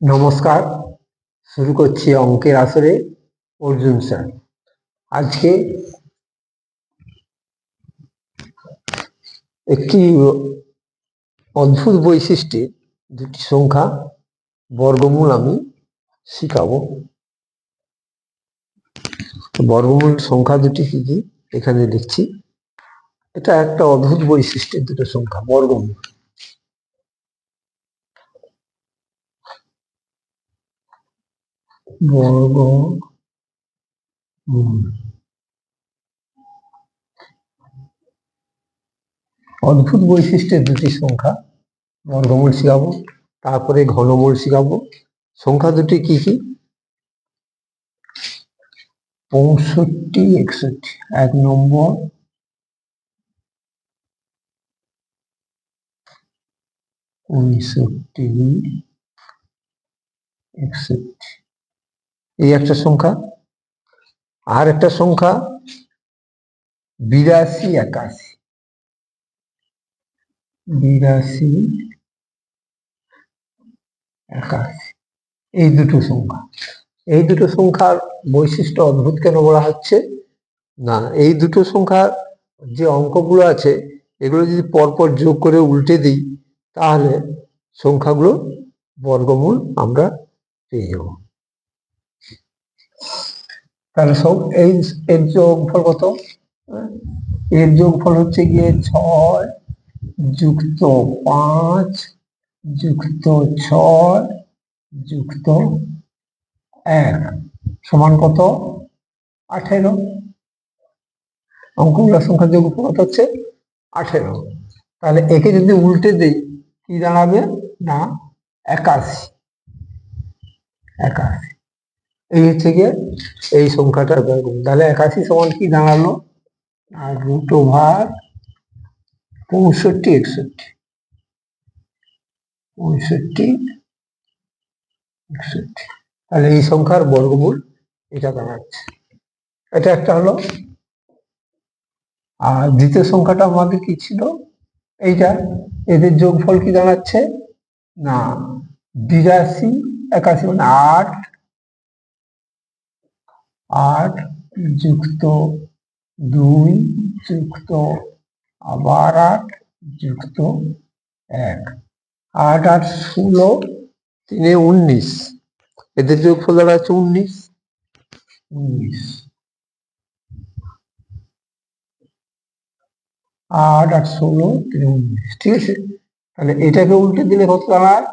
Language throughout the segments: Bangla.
নমস্কার, শুরু করছি অঙ্কের আসরে অর্জুন স্যার। আজকে একটি অদ্ভুত বৈশিষ্ট্যের দুটি সংখ্যা বর্গমূল আমি শিখাবো। বর্গমূল সংখ্যা দুটি কি কি এখানে লিখছি এটা একটা অদ্ভুত বৈশিষ্ট্যের দুটো সংখ্যা, বর্গমূল। বর্গ অদ্ভুত বৈশিষ্ট্যের দুটি সংখ্যা, বর্গমূল শিখাবো, তারপরে ঘনমূল শিখাবো। সংখ্যা দুটি কি কি? পঁয়ষট্টি, একষট্টি, এক নম্বর। পঁয়ষট্টি একষট্টি। একটা সংখ্যা। আর একটা সংখ্যা বিরাশি একাশি। বিরাশি একাশি। এই দুটো সংখ্যা। এই দুটো সংখ্যার বৈশিষ্ট্য অদ্ভুত কেন বলা হচ্ছে? না, এই দুটো সংখ্যার যে অঙ্কগুলো আছে, এগুলো যদি পরপর যোগ করে উল্টে দিই, তাহলে সংখ্যাগুলো বর্গমূল আমরা পেয়ে যাব। তাহলে সব এই এর যোগফল কত? এর যোগফল হচ্ছে গিয়ে ছয় যুক্ত পাঁচ যুক্ত ছয় যুক্ত এক সমান কত? আঠেরো। অঙ্কগুলোর সংখ্যা যোগফল কত হচ্ছে আঠেরো। তাহলে একে যদি উল্টে দিই, কি দাঁড়াবে? না, একাশি। একাশি। এই হচ্ছে গিয়ে এই সংখ্যাটার বর্গমূল তাহলে একাশি সমান কি দাঁড়াল? আর রুট ওভার পঁয়ষট্টি, একষট্টি। পঁয়ষট্টি, একষট্টি। তাহলে এই সংখ্যার বর্গমূল এটা দাঁড়াচ্ছে। এটা একটা হলো। আর দ্বিতীয় সংখ্যাটা আমাদের কি ছিল? এইটা। এদের যোগফল কি দাঁড়াচ্ছে? না, বিরাশি, একাশি মানে আট। আট যুক্ত দুই যুক্ত, আবার আট যুক্ত এক। আট আট ষোলো, তিনে উনিশ। এদের যোগফল দাঁড়াচ্ছে উনিশ। উনিশ। আট আট ষোলো, তিনে উনিশ। ঠিক আছে? তাহলে এটাকে উল্টে দিলে কত দাঁড়ায়?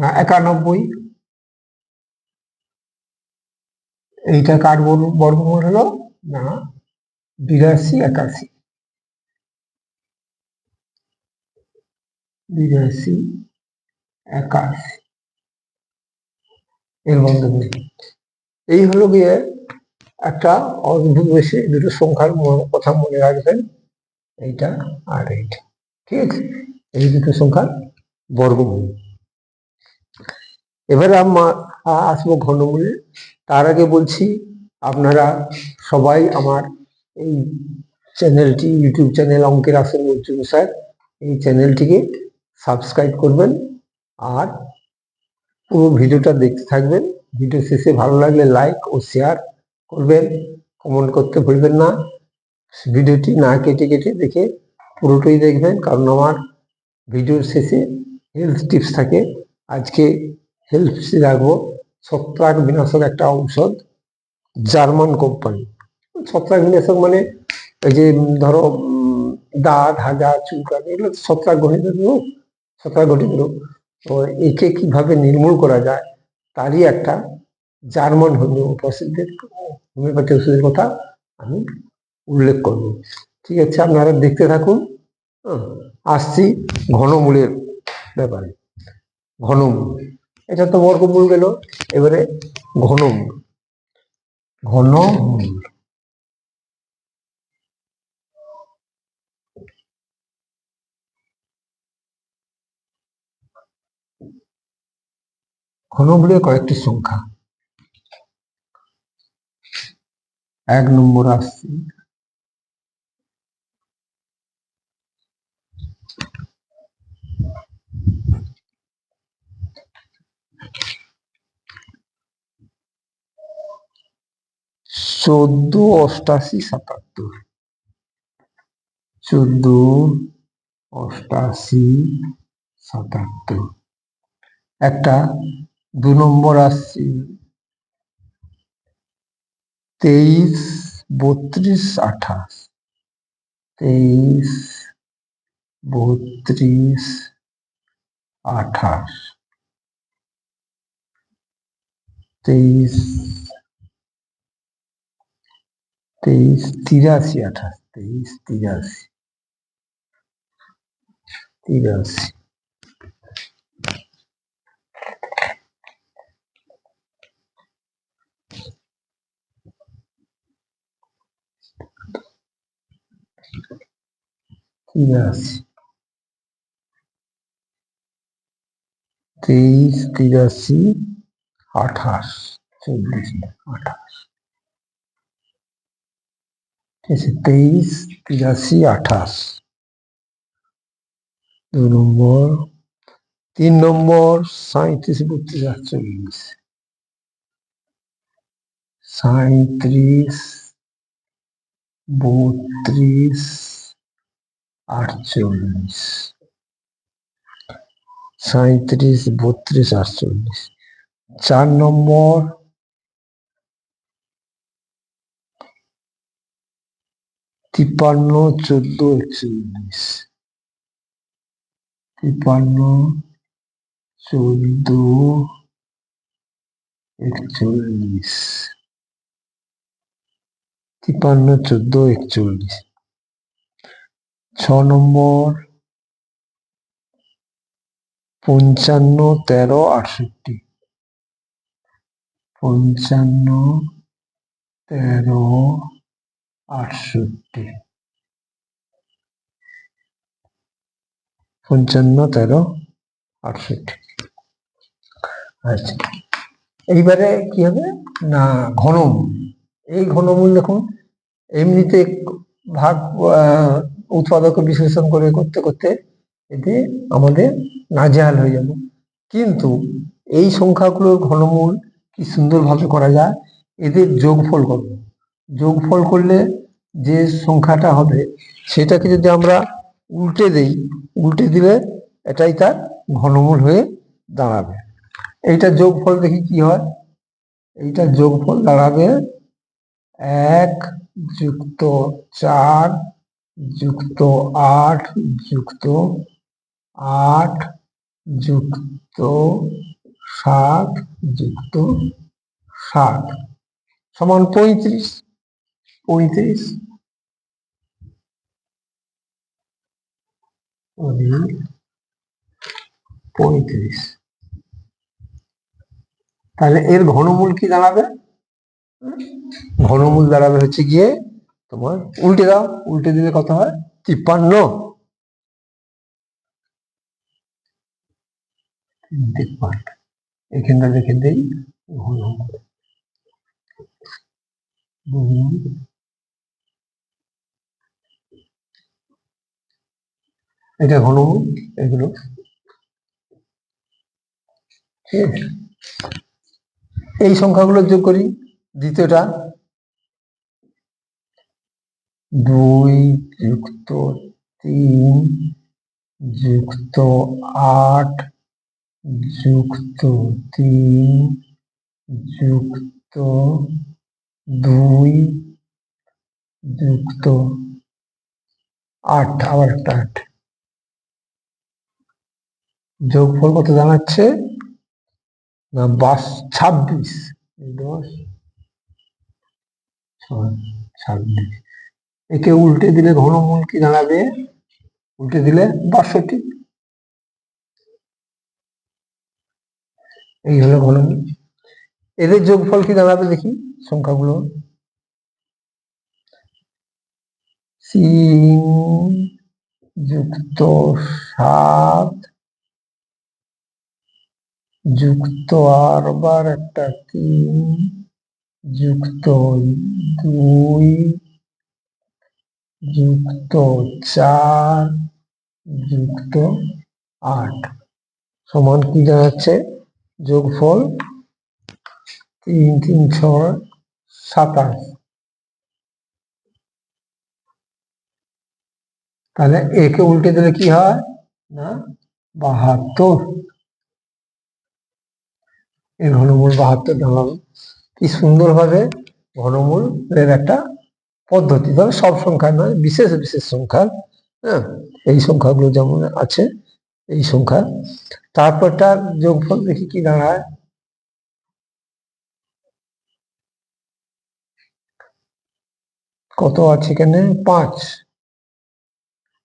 না, একানব্বই। এইটা কার বর্গ- বর্গমূল হলো? না বিরাশি একাশি। বিরাশি একাশি। এর বর্গমূল এই হলো গিয়ে একটা অদ্ভুত বেশি দুটো সংখ্যার কথা মনে রাখবেন। এইটা আর এইটা। ঠিক আছে? এই দুটো সংখ্যার বর্গমূল। এবারে আমরা আসব ঘনমূলে। তার আগে বলছি, আপনারা সবাই আমার এই চ্যানেলটি, ইউটিউব চ্যানেল অঙ্কের আসেন অর্জুন স্যার, এই চ্যানেলটিকে সাবস্ক্রাইব করবেন আর পুরো ভিডিওটা দেখতে থাকবেন। ভিডিও শেষে ভালো লাগলে লাইক ও শেয়ার করবেন, কমেন্ট করতে ভুলবেন না। ভিডিওটি না কেটে কেটে দেখে পুরোটাই দেখবেন, কারণ আমার ভিডিওর শেষে হেলথ টিপস থাকে। আজকে হেলথ রাখব। ছত্রাক বিনাশক একটা ঔষধ জার্মান কোম্পানি। ছত্রাক বিনাশক মানে এই যে ধরো দাঁত হাজা চুলকানি এগুলো ছত্রাক গঠিত রোগ। ছত্রাক গঠিত রোগ। তো একে কীভাবে নির্মূল করা যায় তারই একটা জার্মান হোমিওপ্যাথিদের হোমিওপ্যাথি ওষুধের কথা আমি উল্লেখ করব। ঠিক আছে আপনারা দেখতে থাকুন। হ্যাঁ, আসছি ঘনমূলের ব্যাপারে। ঘনমূল। এটা তো বর্গমূল গেল। এবারে ঘনমূল। ঘনমূল। ঘনমূলের কয়েকটি সংখ্যা। এক নম্বর আসছে চোদ্দ, অষ্টাশি, সাতাত্তর। চোদ্দ, অষ্টাশি, সাতাত্তর। একটা দু নম্বর আসছে। তেইশ, বত্রিশ, আঠাশ। তেইশ, বত্রিশ, আঠাশ। তেইশ তেইশ তিরাশি আঠাশ তেইশ তিরাশি। তিরাশি। তিরাশি। তেইশ তিরাশি আঠাশ চব্বিশ আঠাশ। আছে তেইশ, তিরাশি, আঠাশ। দু নম্বর, তিন নম্বর সাঁত্রিশ বত্রিশ, আটচল্লিশ। সাঁত্রিশ বত্রিশ, আটচল্লিশ। সাঁত্রিশ বত্রিশ, আটচল্লিশ। চার নম্বর তিপ্পান্ন, চোদ্দ, একচল্লিশ। তিপ্পান্ন, চোদ্দ, একচল্লিশ। তিপ্পান্ন, চোদ্দ, একচল্লিশ। ছ নম্বর। পঞ্চান্ন, তেরো, আটষট্টি। পঞ্চান্ন, তেরো আটষট্টি। পঞ্চান্ন, তেরো, আটষট্টি। আচ্ছা। এইবারে কি হবে? না, ঘনমূল। এই ঘনমূল দেখুন, এমনিতে ভাগ উৎপাদক বিশ্লেষণ করে করতে করতে এতে আমাদের নাজেহাল হয়ে যাবে। কিন্তু এই সংখ্যাগুলোর ঘনমূল কি সুন্দরভাবে করা যায়? এদের যোগফল করব যোগফল করলে যে সংখ্যাটা হবে, সেটাকে যদি আমরা উল্টে দেই, উল্টে দিলে এটাই তার ঘনমূল হয়ে দাঁড়াবে। এইটা যোগফল দেখি কি হয়? এইটা যোগফল দাঁড়াবে এক যুক্ত চার যুক্ত আট যুক্ত আট যুক্ত সাত যুক্ত সাত সমান পঁয়ত্রিশ। পঁয়ত্রিশ পঁয়ত্রিশ তাহলে এর ঘনমূল কি দাঁড়াবে? ঘনমূল দাঁড়াবে হচ্ছে গিয়ে তোমার উল্টে দাও। উল্টে দিলে কত হয়? তিপ্পান্ন। এখানটা রেখে দেই ঘনমূল। এটা ঘনমূল এগুলো ঠিক? এই সংখ্যাগুলো যোগ করি দ্বিতীয়টা দুই যুক্ত তিন যুক্ত আট যুক্ত তিন যুক্ত দুই যুক্ত আট, আবার একটা আট যোগফল কত জানাচ্ছে? না, বাস ছাব্বিশ। দশ ছাব্বিশ। একে উল্টে দিলে ঘনমূল কি দাঁড়াবে? উল্টে দিলে বাষট্টি। এই হলো ঘনমূল। এদের যোগফল কি দাঁড়াবে দেখি সংখ্যাগুলো। তিন যুক্ত সাত যুক্ত আর বার একটা তিন যুক্ত দুই, যুক্ত চার, যুক্ত আট। সমান কি দাঁড়াচ্ছে যোগফল তিন তিন, ছয়, সাতাশ। তাহলে একে উল্টে দিলে কি হয়? না, বাহাত্তর। এই ঘনমূল বাহাত্তর দাঁড়াল কি সুন্দরভাবে ঘনমূলের একটা পদ্ধতি, তবে সব সংখ্যা নয়, বিশেষ বিশেষ সংখ্যা হ্যাঁ? এই সংখ্যাগুলো যেমন আছে, এই সংখ্যা। তারপরটার যোগফল দেখি কি দাঁড়ায়। কত আছে এখানে? পাঁচ।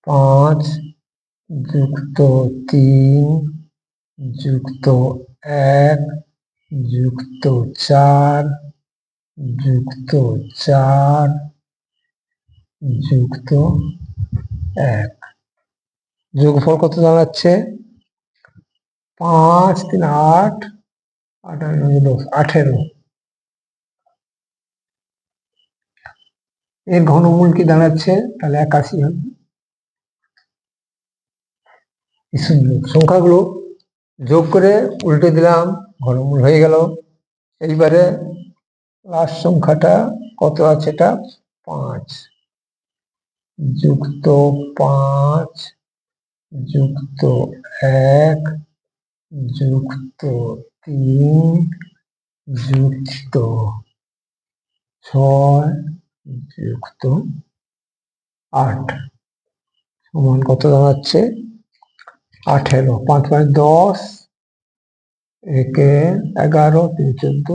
পাঁচ যুক্ত তিন, যুক্ত এক যুক্ত চার যুক্ত চার, যুক্ত এক। যোগফল কত দাঁড়াচ্ছে? পাঁচ, তিন, আট দশ, আঠেরো। এর ঘনমূল কি দাঁড়াচ্ছে? তাহলে একাশি হবে। সংখ্যাগুলো যোগ করে উল্টে দিলাম। ঘনমূল হয়ে গেল। এইবারে লাস্ট সংখ্যাটা কত আছে এটা? পাঁচ। যুক্ত পাঁচ, যুক্ত এক, যুক্ত তিন, যুক্ত ছয়, যুক্ত আট। সমান কত দাঁড়াচ্ছে? আঠেরো। পাঁচ পাঁচ দশ। একে এগারো, তিন, চোদ্দ।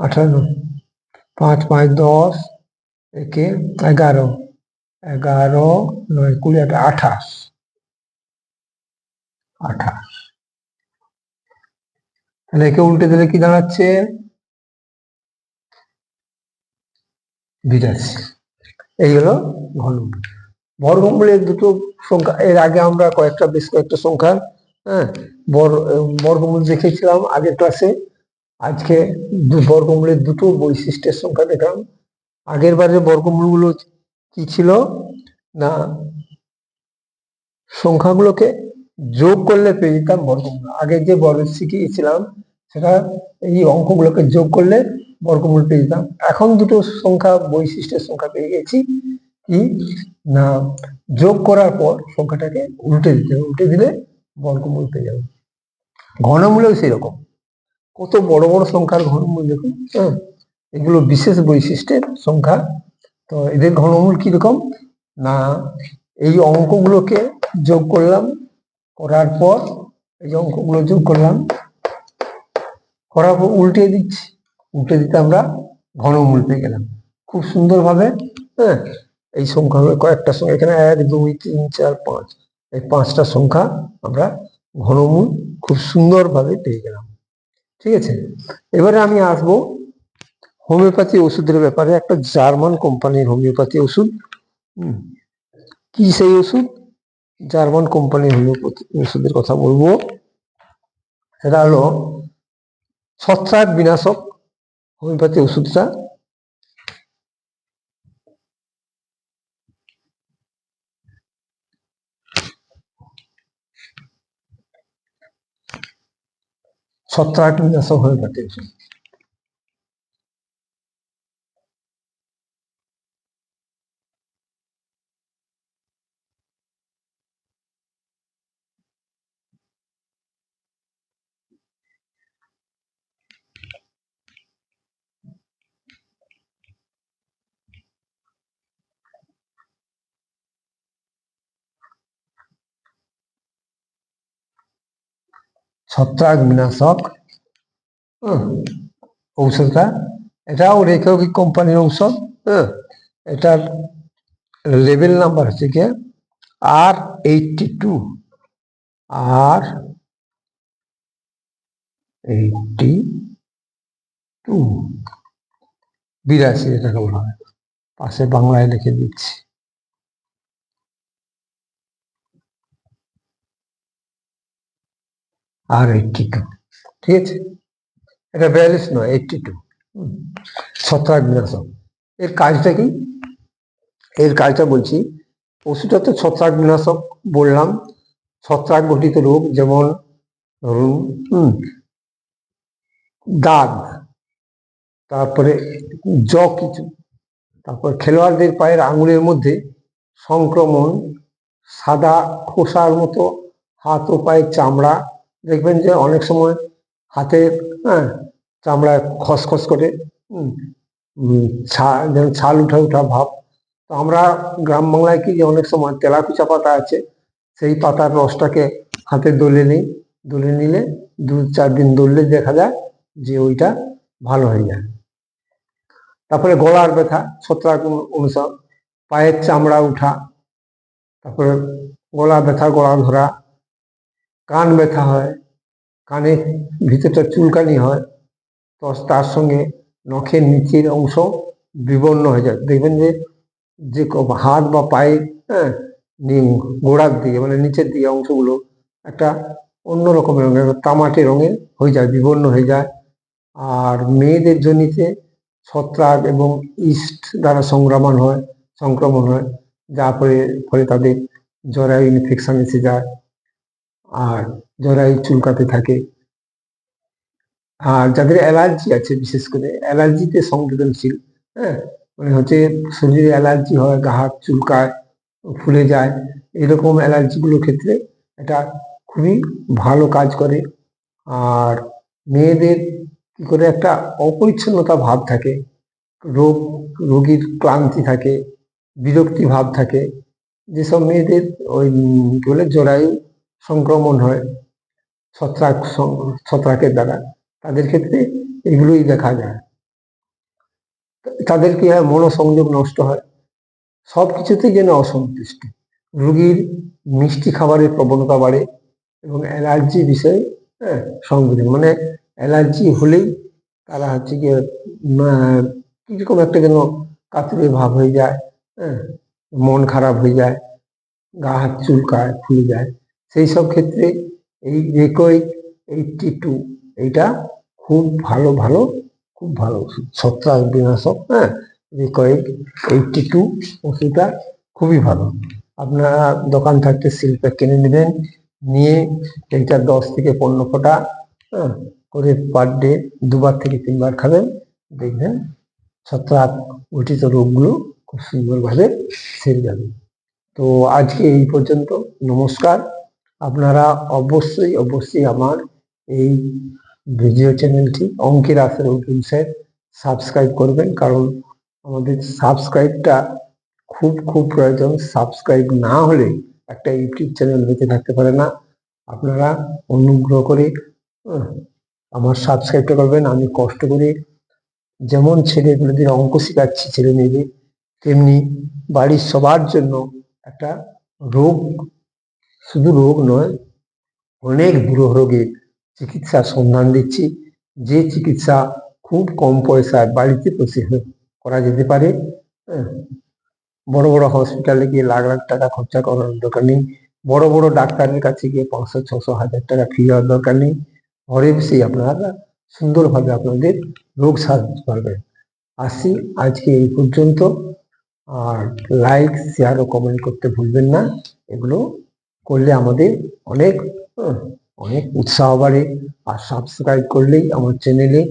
আঠারো। পাঁচ পাঁচ, দশ। একে এগারো। এগারো, নয়, কুড়ি, আট, আঠাশ। আঠাশ। তাহলে একে উল্টে দিলে কি দাঁড়াচ্ছে? বিরাশি। এই হলো ঘনমূল। বর্গমূলের দুটো সংখ্যা, এর আগে আমরা কয়েকটা, বেশ কয়েকটা সংখ্যা হ্যাঁ বর- বর্গমূল দেখেছিলাম আগের ক্লাসে আজকে বর্গমূলের দুটো বৈশিষ্ট্যের সংখ্যা দেখলাম। আগের বারে বর্গমূলগুলো কি ছিল? না, সংখ্যাগুলোকে যোগ করলে পেয়ে যেতাম বর্গমূল আগে যে বর্গ শিখিয়েছিলাম, সেটা এই অঙ্কগুলোকে যোগ করলে বর্গমূল পেয়ে যেতাম। এখন দুটো সংখ্যা, বৈশিষ্ট্যের সংখ্যা পেয়ে গেছি। কি? না, যোগ করার পর সংখ্যাটাকে উল্টে দিতে হবে। উল্টে দিলে বর্গমূল পেয়ে যাবে। ঘনমূলেও সেরকম। কত বড় বড় সংখ্যার ঘনমূল দেখুন হ্যাঁ এগুলো বিশেষ বৈশিষ্ট্যের সংখ্যা। তো এদের ঘনমূল কীরকম? না, এই অঙ্কগুলোকে যোগ করলাম, করার পর এই অঙ্কগুলো যোগ করলাম, করার পর উল্টে দিচ্ছি, উল্টে দিতে আমরা ঘনমূল পেয়ে গেলাম। খুব সুন্দরভাবে হ্যাঁ এই সংখ্যা কয়েকটা সংখ্যা। এখানে এক, দুই, তিন, চার, পাঁচ। এই পাঁচটা সংখ্যা আমরা ঘনমূল খুব সুন্দরভাবে পেয়ে গেলাম। ঠিক আছে? এবারে আমি আসব হোমিওপ্যাথি ওষুধের ব্যাপারে। একটা জার্মান কোম্পানির হোমিওপ্যাথি ওষুধ। কি সেই ওষুধ? জার্মান কোম্পানির হোমিওপ্যাথি ওষুধের কথা বলব। সেটা হলো ছত্রাক বিনাশক হোমিওপ্যাথি ওষুধটা। ছত্রাক বিনাশক হোমিওপ্যাথি ওষুধ ছত্রাক বিনাশক। ঔষধটা। এটাও রেখৌকি কোম্পানির ঔষধ। হ্যাঁ এটার লেভেল নাম্বার হচ্ছে কি আর এইটটি টু আর এইটটি টু বিরাশি এটাকে বলা হয়। পাশে বাংলায় লিখে দিচ্ছি। আর এইটটি টু ঠিক আছে? এটা বিয়াল্লিশ নয় এইটটি টু ছত্রাক বিনাশক এর কাজটা কি? এর কাজটা বলছি ওষুধটা তো ছত্রাক বিনাশক বললাম ছত্রাক ঘটিত রোগ যেমন ধরুন দাগ, তারপরে জ কিছু, তারপর খেলোয়াড়দের পায়ের আঙুলের মধ্যে সংক্রমণ, সাদা খোসার মতো হাত ও পায়ের চামড়া দেখবেন যে অনেক সময় হাতের হ্যাঁ চামড়ায় খসখস করে যেন ছাল উঠা উঠা ভাব। তো আমরা গ্রাম বাংলায় কি যে অনেক সময় তেলাকুচা পাতা আছে, সেই পাতার রসটাকে হাতে দলে নিই, দলে নিলে দু চার দিন দললে দেখা যায় যে ওইটা ভালো হয়ে যায়। তারপরে গলার ব্যথা, ছত্রাক অনু- অনুসার পায়ের চামড়া উঠা, তারপরে গলা ব্যথা, গলা ধরা কান ব্যথা হয় কানের ভিতরটা চুলকানি হয়, তো তার সঙ্গে নখের নিচের অংশ বিবর্ণ হয়ে যায়। দেখবেন যে যে হাত বা পায়ে হ্যাঁ গোড়ার দিকে মানে নিচের দিকে অংশগুলো একটা অন্য রকমের রঙের তামাটে রঙের হয়ে যায়, বিবর্ণ হয়ে যায়। আর মেয়েদের জনিতে ছত্রাক এবং ইস্ট দ্বারা সংক্রমণ হয় সংক্রমণ হয় যা ফলে ফলে তাদের জরায়ু ইনফেকশন এসে যায়। আর জরায়ু চুলকাতে থাকে, আর যাদের অ্যালার্জি আছে, বিশেষ করে অ্যালার্জিতে সংবেদনশীল হ্যাঁ মানে হচ্ছে শরীরে অ্যালার্জি হয়, গা হাত চুলকায়, ফুলে যায়, এরকম অ্যালার্জিগুলোর ক্ষেত্রে এটা খুবই ভালো কাজ করে। আর মেয়েদের কি করে একটা অপরিচ্ছন্নতা ভাব থাকে, রোগ, রোগীর ক্লান্তি থাকে, বিরক্তি ভাব থাকে, যেসব মেয়েদের ওই কি বলে, জরায়ু সংক্রমণ হয়, ছত্রাক ছত্রাকের দ্বারা। তাদের ক্ষেত্রে এগুলোই দেখা যায়। তাদের কি হয়? মনোসংযোগ নষ্ট হয়। সব কিছুতেই যেন অসন্তুষ্ট। রুগীর মিষ্টি খাবারের প্রবণতা বাড়ে এবং অ্যালার্জি বিষয়ে হ্যাঁ মানে অ্যালার্জি হলেই তারা হচ্ছে গিয়ে কীরকম একটা যেন কাতুরে ভাব হয়ে যায় হ্যাঁ মন খারাপ হয়ে যায়, গা হাত চুলকায়, ফুলে যায়। সেই সব ক্ষেত্রে এই রেকোয়েক এইটটি টু এইটা খুব ভালো ভালো খুব ভালো ওষুধ। ছত্রাক বিনাশক হ্যাঁ? রেকোয়েক এইটটি টু ওষুধটা খুবই ভালো। আপনারা দোকান থাকতে শিল্পে কিনে নেবেন নিয়ে এইটা দশ থেকে পনেরো ফোটা হ্যাঁ, করে পার ডে দুবার থেকে তিনবার খাবেন। দেখবেন ছত্রাক গঠিত রোগগুলো খুব সুন্দরভাবে সেরে যাবে। তো আজকে এই পর্যন্ত। নমস্কার। অবশ্যই অবশ্যই আমার এই ভিডিও চ্যানেলটি অঙ্কের আসের স্যার সাবস্ক্রাইব করবেন, কারণ আমাদের সাবস্ক্রাইবটা খুব খুব প্রয়োজন। সাবস্ক্রাইব না হলে একটা ইউটিউব চ্যানেল বেঁচে থাকতে পারে না। আপনারা অনুগ্রহ করে আমার সাবস্ক্রাইবটা করবেন। আমি কষ্ট করে যেমন ছেলেগুলোদের অঙ্ক শেখাচ্ছি, ছেলে মেয়েদের, তেমনি বাড়ির সবার জন্য একটা রোগ শুধু রোগ নয়, অনেক দুরূহ রোগের চিকিৎসার সন্ধান দিচ্ছি। যে চিকিৎসা খুব কম পয়সায় বাড়িতে বসে করা যেতে পারে হ্যাঁ। বড় বড় হসপিটালে গিয়ে লাখ লাখ টাকা খরচা করার দরকার নেই। বড় বড় ডাক্তারের কাছে গিয়ে পাঁচশো, ছশো, হাজার টাকা ফি হওয়ার দরকার নেই। ঘরে বসেই আপনারা সুন্দরভাবে আপনাদের রোগ সারতে পারবেন আসি আজকে এই পর্যন্ত। আর লাইক শেয়ার ও কমেন্ট করতে ভুলবেন না। এগুলো করলে আমাদের অনেক অনেক উৎসাহ বাড়ে। আর সাবস্ক্রাইব করলেই আমার চ্যানেলে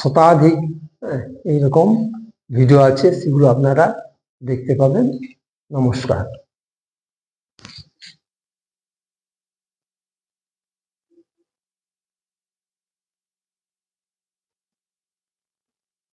শতাধিক এইরকম ভিডিও আছে, সেগুলো আপনারা দেখতে পাবেন। নমস্কার।